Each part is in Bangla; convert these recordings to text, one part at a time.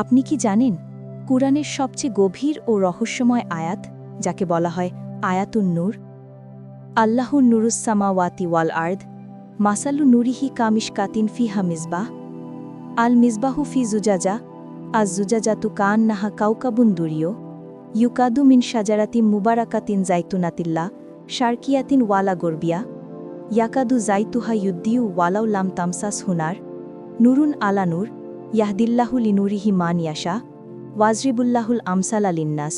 আপনি কি জানেন, কুরআনের সবচেয়ে গভীর ও রহস্যময় আয়াত, যাকে বলা হয় আয়াতুন নূর? আল্লাহুর নুরুসামাওয়াতি ওয়াল আর্দ, মাসালু নুরিহি কামিশ কাতিন ফিহা মিসবাহ, আল মিসবাহু ফি জুজাজা, আজ জুজাজাতু কান নাহা কাউকাবুন দুরিয়, ইউকাদু মিন সাজারাতি মুবারাকাতিন জাইতুনাতিল্লা শার্কিয়াতিন ওয়ালা গর্বিয়া, ইয়াকাদু জাইতুহা ইউদ্দিউ ওয়ালাউ লাম তামসাস হুনার, নুরুন আলা নূর ইয়াহদিল্লাহু লিনুরিহি মান ইয়াশা, ওয়াজরিবুল্লাহুল আমসাল আলিন্নাস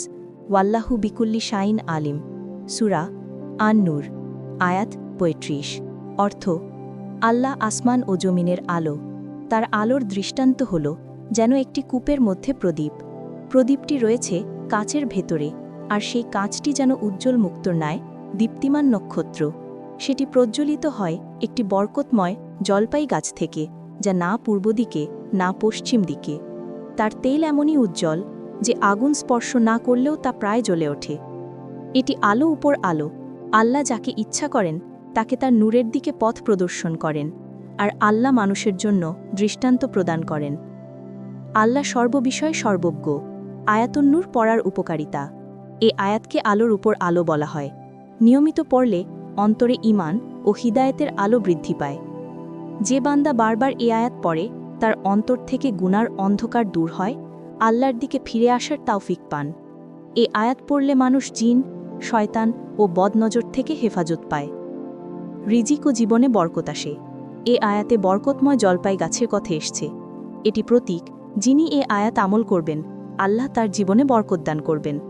ওয়াল্লাহু বিকুল্লি শাইন আলিম। সুরা আন নূর আয়াত পঁয়ত্রিশ। অর্থ, আল্লাহ আসমান ও জমিনের আলো, তার আলোর দৃষ্টান্ত হল যেন একটি কূপের মধ্যে প্রদীপ। প্রদীপটি রয়েছে কাচের ভেতরে, আর সেই কাঁচটি যেন উজ্জ্বল মুক্তর ন্যায়, দীপ্তিমান নক্ষত্র। সেটি প্রজ্জ্বলিত হয় একটি বরকতময় জলপাই গাছ থেকে, যা না পূর্ব দিকে না পশ্চিম দিকে। তার তেল এমনই উজ্জ্বল যে আগুন স্পর্শ না করলেও তা প্রায় জ্বলে ওঠে। এটি আলো উপর আলো। আল্লাহ যাকে ইচ্ছা করেন, তাকে তার নূরের দিকে পথ প্রদর্শন করেন আর আল্লাহ মানুষের জন্য দৃষ্টান্ত প্রদান করেন। আল্লাহ সর্ববিষয়ে সর্বজ্ঞ। আয়াতন্নূর পড়ার উপকারিতা। এ আয়াতকে আলোর উপর আলো বলা হয়। নিয়মিত পড়লে অন্তরে ইমান ও হিদায়তের আলো বৃদ্ধি পায়। যে বান্দা বারবার এ আয়াত পড়ে তার অন্তর থেকে গুনার অন্ধকার দূর হয়, আল্লাহর দিকে ফিরে আসার তাওফিক পান। এ আয়াত পড়লে মানুষ জিন, শয়তান ও বদনজর থেকে হেফাজত পায়। রিজিক ও জীবনে বরকত আসে। এ আয়াতে বরকতময় জলপাই গাছের কথা এসছে। এটি প্রতীক, যিনি এ আয়াত আমল করবেন, আল্লাহ তার জীবনে বরকত দান করবেন।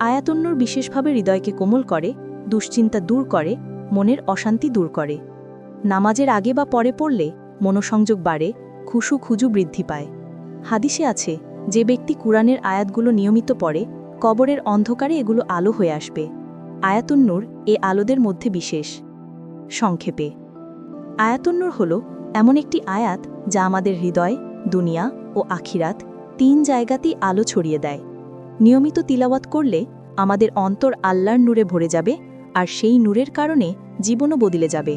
আয়াতন্যর বিশেষভাবে হৃদয়কে কোমল করে, দুশ্চিন্তা দূর করে, মনের অশান্তি দূর করে। নামাজের আগে বা পরে পড়লে মনোসংযোগ বাড়ে খুশু খুজু বৃদ্ধি পায়। হাদিসে আছে, যে ব্যক্তি কুরআনের আয়াতগুলো নিয়মিত পড়ে, কবরের অন্ধকারে এগুলো আলো হয়ে আসবে। আয়াতুন্নূর এ আলোদের মধ্যে বিশেষ। সংক্ষেপে। আয়াতুন্নূর হল এমন একটি আয়াত যা আমাদের হৃদয়, দুনিয়া ও আখিরাত তিন জায়গাতেই আলো ছড়িয়ে দেয়। নিয়মিত তিলাওয়াত করলে আমাদের অন্তর আল্লাহর নূরে ভরে যাবে আর সেই নূরের কারণে জীবনও বদলে যাবে।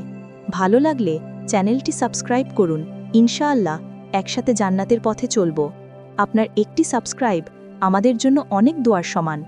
ভালো লাগলে চ্যানেলটি সাবস্ক্রাইব করুন। ইনশাআল্লাহ একসাথে জান্নাতের পথে চলব। আপনার একটি সাবস্ক্রাইব আমাদের জন্য অনেক দোয়ার সমান।